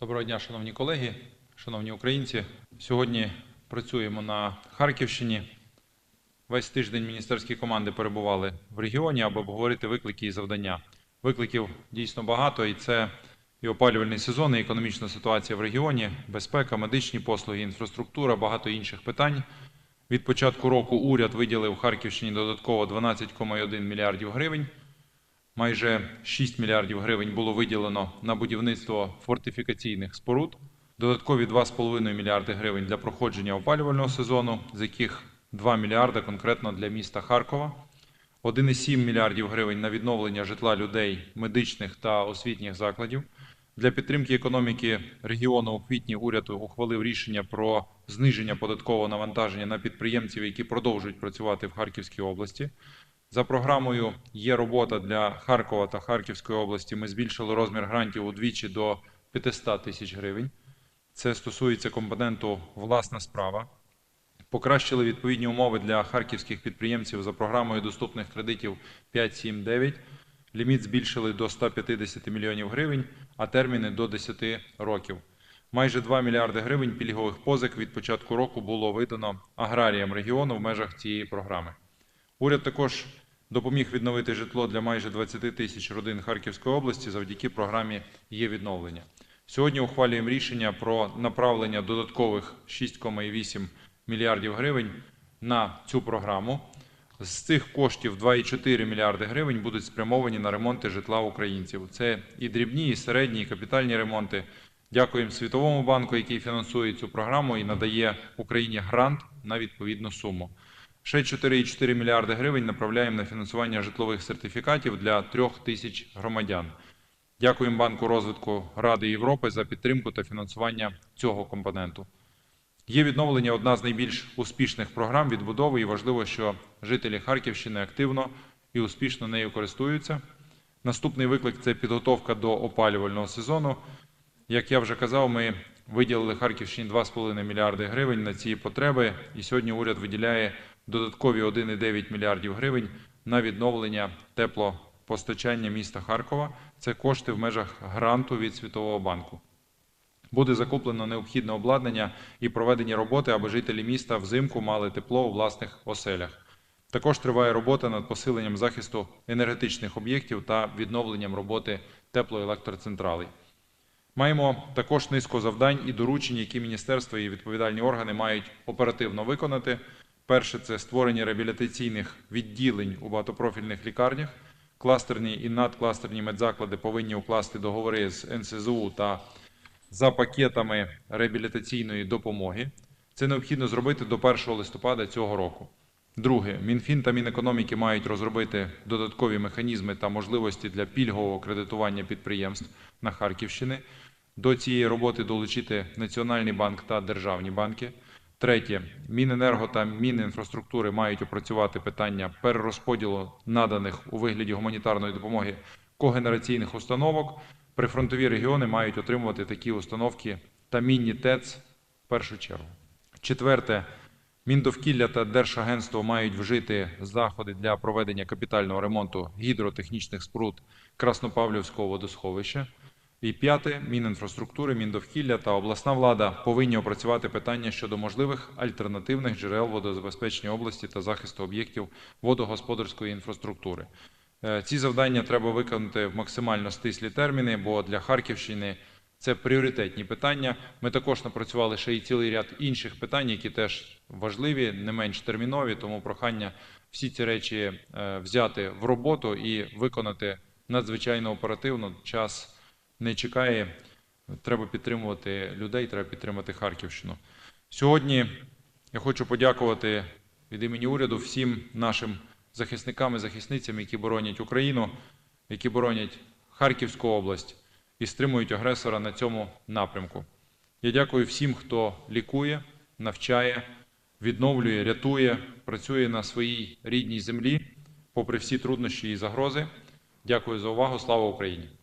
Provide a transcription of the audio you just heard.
Доброго дня, шановні колеги, шановні українці. Сьогодні працюємо на Харківщині. Весь тиждень міністерські команди перебували в регіоні, аби обговорити виклики і завдання. Викликів дійсно багато, і це і опалювальний сезон, і економічна ситуація в регіоні, безпека, медичні послуги, інфраструктура, багато інших питань. Від початку року уряд виділив Харківщині додатково 12,1 мільярдів гривень. Майже 6 мільярдів гривень було виділено на будівництво фортифікаційних споруд. Додаткові 2,5 мільярди гривень для проходження опалювального сезону, з яких 2 мільярди конкретно для міста Харкова. 1,7 мільярдів гривень на відновлення житла людей, медичних та освітніх закладів. Для підтримки економіки регіону у квітні уряд ухвалив рішення про зниження податкового навантаження на підприємців, які продовжують працювати в Харківській області. За програмою є робота для Харкова та Харківської області. Ми збільшили розмір грантів удвічі до 500 тисяч гривень. Це стосується компоненту власна справа. Покращили відповідні умови для харківських підприємців за програмою доступних кредитів 5.7.9. Ліміт збільшили до 150 мільйонів гривень, а терміни до 10 років. Майже 2 мільярди гривень пільгових позик від початку року було видано аграріям регіону в межах цієї програми. Уряд також допоміг відновити житло для майже 20 тисяч родин Харківської області завдяки програмі є відновлення. Сьогодні ухвалюємо рішення про направлення додаткових 6,8 мільярдів гривень на цю програму. З цих коштів 2,4 мільярди гривень будуть спрямовані на ремонти житла українців. Це і дрібні, і середні, і капітальні ремонти. Дякуємо Світовому банку, який фінансує цю програму і надає Україні грант на відповідну суму. Ще 4,4 мільярди гривень направляємо на фінансування житлових сертифікатів для трьох тисяч громадян. Дякуємо Банку розвитку Ради Європи за підтримку та фінансування цього компоненту. Є відновлення одна з найбільш успішних програм відбудови, і важливо, що жителі Харківщини активно і успішно нею користуються. Наступний виклик це підготовка до опалювального сезону. Як я вже казав, ми виділили Харківщині 2,5 мільярди гривень на ці потреби, і сьогодні уряд виділяє додаткові 1,9 мільярдів гривень на відновлення теплопостачання міста Харкова. Це кошти в межах гранту від Світового банку. Буде закуплено необхідне обладнання і проведені роботи, аби жителі міста взимку мали тепло у власних оселях. Також триває робота над посиленням захисту енергетичних об'єктів та відновленням роботи теплоелектроцентралей. Маємо також низку завдань і доручень, які міністерства і відповідальні органи мають оперативно виконати. Перше це створення реабілітаційних відділень у багатопрофільних лікарнях. Кластерні і надкластерні медзаклади повинні укласти договори з НСЗУ та за пакетами реабілітаційної допомоги. Це необхідно зробити до 1 листопада цього року. Друге, Мінфін та Мінекономіки мають розробити додаткові механізми та можливості для пільгового кредитування підприємств на Харківщині. До цієї роботи долучити Національний банк та державні банки. Третє, Міненерго та Мінінфраструктури мають опрацювати питання перерозподілу наданих у вигляді гуманітарної допомоги когенераційних установок. Прифронтові регіони мають отримувати такі установки та мінні ТЕЦ в першу чергу. Четверте, Міндовкілля та Держагентство мають вжити заходи для проведення капітального ремонту гідротехнічних споруд Краснопавлівського водосховища. І п'яте, Мінінфраструктури, Міндовкілля та обласна влада повинні опрацювати питання щодо можливих альтернативних джерел водозабезпечення області та захисту об'єктів водогосподарської інфраструктури. Е, Ці завдання треба виконати в максимально стислі терміни, бо для Харківщини це пріоритетні питання. Ми також напрацювали ще й цілий ряд інших питань, які теж важливі, не менш термінові. Тому прохання всі ці речі е, взяти в роботу і виконати надзвичайно оперативно. Час не чекає. Треба підтримувати людей, треба підтримати Харківщину. Сьогодні я хочу подякувати від імені уряду всім нашим захисникам і захисницям, які боронять Україну, які боронять Харківську область і стримують агресора на цьому напрямку. Я дякую всім, хто лікує, навчає, відновлює, рятує, працює на своїй рідній землі, попри всі труднощі і загрози. Дякую за увагу. Слава Україні!